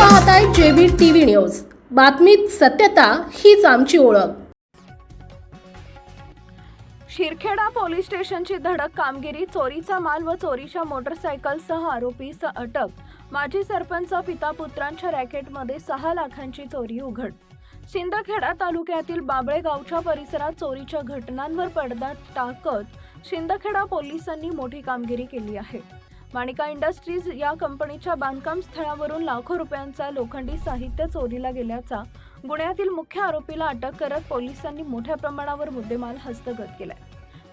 पाहताय JB TV news. बातमीत सत्यता हीच आमची ओळख. शिरखेडा पोलीस स्टेशनची धडक कामगिरी चोरीचा माल व चोरीच्या मोटरसायकलसह आरोपी अटक. माजी सरपंच पिता पुत्रांच्या रॅकेटमध्ये सहा लाखांची चोरी उघड. शिंदखेडा तालुक्यातील बाबळे गावच्या परिसरात चोरीच्या घटनांवर पडदा टाकत शिंदखेडा पोलिसांनी मोठी कामगिरी केली आहे. माणिका इंडस्ट्रीज या कंपनीच्या बांधकाम स्थळावरून लाखो रुपयांचा लोखंडी साहित्य चोरीला गेल्याचा गुन्ह्यातील मुख्य आरोपीला अटक करत पोलिसांनी मोठ्या प्रमाणावर मुद्देमाल हस्तगत केलाय.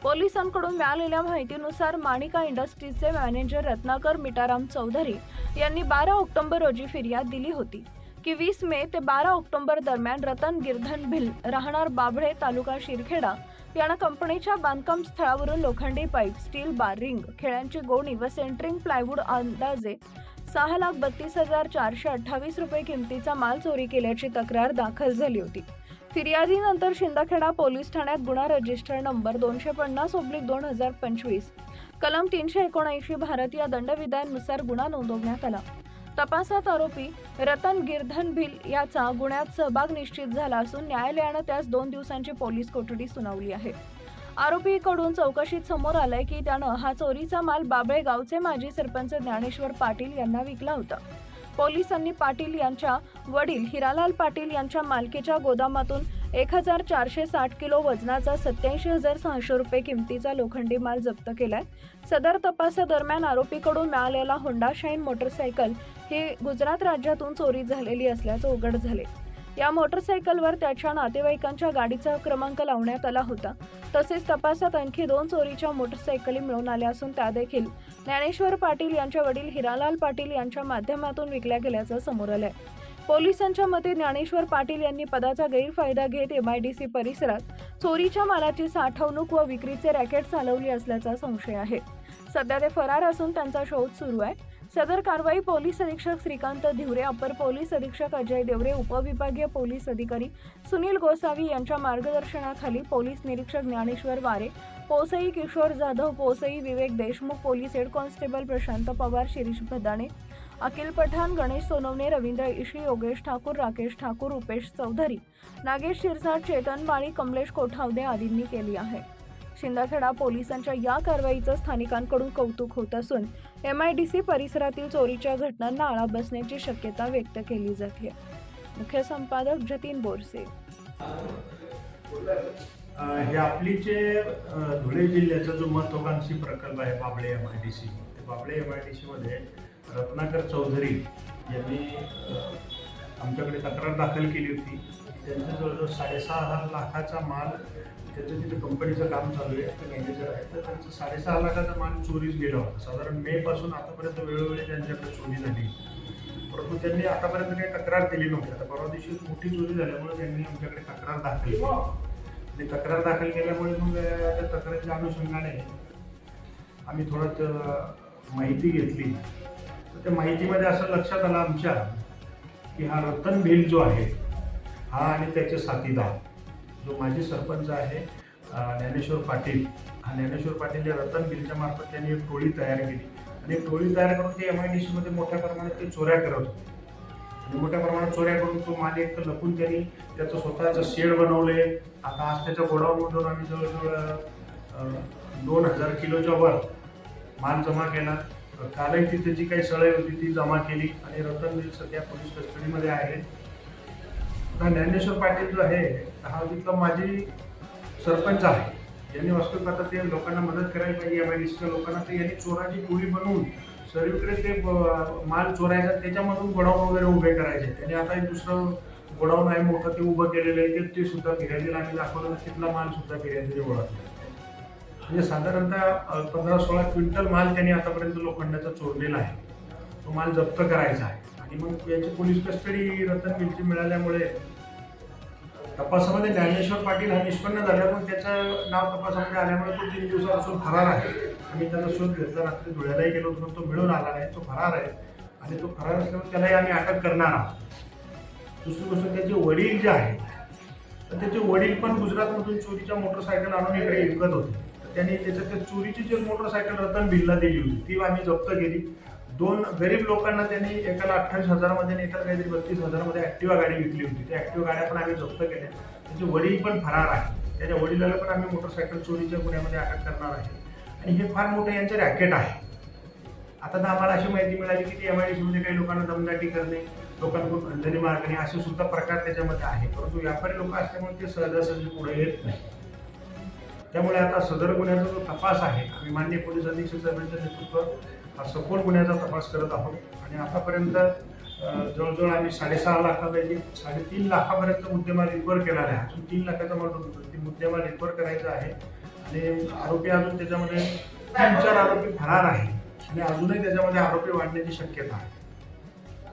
पोलिसांकडून मिळालेल्या माहितीनुसार माणिका इंडस्ट्रीजचे मॅनेजर रत्नाकर मिटाराम चौधरी यांनी बारा ऑक्टोबर रोजी फिर्याद दिली होती की वीस मे ते बारा ऑक्टोबर दरम्यान रतन गिरधन भिल राहणार बाभळे तालुका शिरखेडा यानं कंपनीच्या बांधकाम स्थळावरून लोखंडी पाईप स्टील बार रिंग खेळ्यांची गोणी व सेंटरिंग प्लायवूड अंदाजे सहा लाख बत्तीस हजार चारशे अठ्ठावीस रुपये किमतीचा माल चोरी केल्याची तक्रार दाखल झाली होती. फिर्यादीनंतर शिंदखेडा पोलीस ठाण्यात गुन्हा रजिस्टर नंबर दोनशे पन्नास ओब्लिक दोन हजार पंचवीस कलम तीनशे एकोणऐंशी भारतीय दंडविधानुसार गुन्हा नोंदवण्यात आला. तपासात आरोपी रतन गिरधन भिल याचा गुन्ह्यात सहभाग निश्चित झाला असून न्यायालयानं त्यास दोन दिवसांची पोलीस कोठडी सुनावली आहे. आरोपीकडून चौकशीत समोर आलंय की त्यानं हा चोरीचा माल बाबळे गावचे माजी सरपंच ज्ञानेश्वर पाटील यांना विकला होता. पोलिसांनी पाटील यांच्या वडील हिरालाल पाटील यांच्या मालकीच्या गोदामातून एक हजार चारशे साठ किलो वजनाचा सत्याऐंशी हजार सहाशे रुपये किमतीचा लोखंडी माल जप्त केलाय. सदर तपासादरम्यान आरोपीकडून मिळालेला होंडा शाईन मोटरसायकल ही गुजरात राज्यातून चोरी झालेली असल्याचं उघड झाले. या मोटरसायकलवर त्याच्या नातेवाईकांच्या गाडीचा क्रमांक लावण्यात आला होता. तसेच तपासात आणखी दोन चोरीच्या मोटरसायकली मिळून आल्या असून त्या देखील ज्ञानेश्वर पाटील यांच्या वडील हिरालाल पाटील यांच्या माध्यमातून विकल्या गेल्याचं समोर आलंय. पोलिसांच्या मते ज्ञानेश्वर पाटील यांनी पदाचा गैरफायदा घेत एमआयडीसी परिसरात चोरीच्या मालाची साठवणूक व विक्रीचे रॅकेट चालवली असल्याचा संशय आहे. सध्या ते फरार असून त्यांचा शोध सुरू आहे. सदर कारवाई पोलीस अधीक्षक श्रीकांत धिवरे अपर पोलीस अधीक्षक अजय देवरे उपविभागीय पोलीस अधिकारी सुनील गोसावी यांच्या मार्गदर्शनाखाली पोलीस निरीक्षक ज्ञानेश्वर वारे पोसई किशोर जाधव पोसई Vivek Deshmukh police head constable Prashant Pawar Shirish Bhadane Akhil Pathan Ganesh Sonawane Ravindra Ishi Yogesh Thakur Rakesh Thakur Rupesh Chaudhari Nagesh Shirsat Chetan Bali Kamlesh Kothavade आदींनी केली आहे. शिंदखेडा पोलिसांच्या या कारवाईचं स्थानिकांकडून कौतुक होत असून एम आय डी सी परिसरातील चोरीच्या घटनांना आळा बसण्याची शक्यता व्यक्त केली जाते मुख्य संपादक जतीन बोरसे. हे आपली जे धुळे जिल्ह्याचा जो महत्वाकांक्षी प्रकल्प आहे Bable M I D C Bable M I D सीमध्ये रत्नाकर चौधरी यांनी आमच्याकडे तक्रार दाखल केली होती. त्यांचं जवळजवळ साडेसहा हजार लाखाचा माल त्याचं तिथे कंपनीचं काम चालू आहे ते मॅनेजर आहे तर त्यांचं साडेसहा लाखाचा माल चोरीच गेला होता. साधारण मे पासून आतापर्यंत वेळोवेळी त्यांच्याकडे चोरी झाली. परंतु त्यांनी आतापर्यंत काही तक्रार केली नव्हती. आता परवा दिवशी मोठी चोरी झाल्यामुळे त्यांनी आमच्याकडे तक्रार दाखल केली. आणि तक्रार दाखल केल्यामुळे मग त्या तक्रारीच्या अनुषंगाने आम्ही थोडं माहिती घेतली. तर त्या माहितीमध्ये असं लक्षात आलं आमच्या की हा रतन भिल जो आहे हा आणि त्याचे साथीदार. जो माजी सरपंच आहे ज्ञानेश्वर पाटील. हा ज्ञानेश्वर पाटील या रतन बिलच्या मार्फत त्यांनी एक टोळी तयार केली. आणि एक टोळी तयार करून ते एम आय डी सीमध्ये मोठ्या प्रमाणात ते चोऱ्या करत होते. आणि मोठ्या प्रमाणात चोऱ्या करून तो माल एक तर लपून त्यांनी त्याचं स्वतःचं शेड बनवले. आता आज त्याच्या गोडाऊनमधून आम्ही जवळजवळ दोन हजार किलोच्या वर माल जमा केला. कालही तिथे जी काही सळई होती ती जमा केली आणि रतन सध्या पोलीस कस्टडीमध्ये आहे. आता ज्ञानेश्वर पाटील जो आहे हा तिथला माजी सरपंच आहे. यांनी वास्तविक आता ते लोकांना मदत करायला पाहिजे एम आय डी सीच्या लोकांना. तर यांनी चोराची टोळी बनवून सर्वीकडे ते माल चोरायचा त्याच्यामधून गोडाऊन वगैरे उभे करायचे. त्यांनी आता एक दुसरं गोडाऊन आहे मोठं ते उभं केलेलं आहे ते- ते सुद्धा फिर्यादीला आम्ही दाखवलं तिथला माल सुद्धा फिर्यादीने ओळखला. म्हणजे साधारणतः पंधरा सोळा क्विंटल माल त्यांनी आतापर्यंत लोखंडाचा चोरलेला आहे. तो माल जप्त करायचा आहे. आणि मग याची पोलीस कस्टडी रतन मिलची मिळाल्यामुळे तपासामध्ये ज्ञानेश्वर पाटील हा निष्पन्न झाल्यामुळे त्याचं नाव तपासामध्ये आल्यामुळे तो तीन दिवसापासून फरार आहे. आम्ही त्याचा शोध घेतला. रात्री धुळ्यालाही गेलो होतो. तो मिळून आला नाही. तो फरार आहे. आणि तो फरार असल्यामुळे त्यालाही आम्ही अटक करणार आहोत. दुसरी गोष्ट त्याचे वडील जे आहेत तर त्याचे वडील पण गुजरातमधून चोरीच्या मोटरसायकल आणून इकडे विकत होते. त्यांनी त्याच्यात त्या चोरीची जी मोटरसायकल रतन बिलला दिली होती ती आम्ही जप्त केली. दोन गरीब लोकांना त्यांनी एकाला अठ्ठावीस हजारामध्ये आणि एकाला काहीतरी बत्तीस हजारामध्ये ॲक्टिवा गाडी विकली होती. त्या ॲक्टिवा गाड्या पण आम्ही जप्त केल्या. त्याचे वडील पण फरार आहे त्याच्या वडिलाला पण आम्ही मोटरसायकल चोरीच्या गुन्ह्यामध्ये अटक करणार आहे. आणि हे फार मोठं यांचं रॅकेट आहे. आता तर आम्हाला अशी माहिती मिळाली की ती एम आय डी सीमध्ये काही लोकांना दमदाटी करणे लोकांकडून खंडणी मागणे असे सुद्धा प्रकार त्याच्यामध्ये आहे. परंतु व्यापारी लोक असल्यामुळे ते सहजासहजी पुढे येत नाही. त्यामुळे आता सदर गुन्ह्याचा जो तपास आहे आम्ही मान्य पोलीस अधीक्षक साहेबांच्या नेतृत्वात हा सखोल गुन्ह्याचा तपास करत आहोत. आणि आतापर्यंत जवळजवळ आम्ही साडेसहा लाखापैकी साडेतीन लाखापर्यंत मुद्देमाल रिकवर केला आहे. अजून तीन लाखाचा माल होतो ती मुद्देमाल रिकवर करायचा आहे. आणि आरोपी अजून त्याच्यामध्ये तीन चार आरोपी फरार आहे आणि अजूनही त्याच्यामध्ये आरोपी वाढण्याची शक्यता आहे.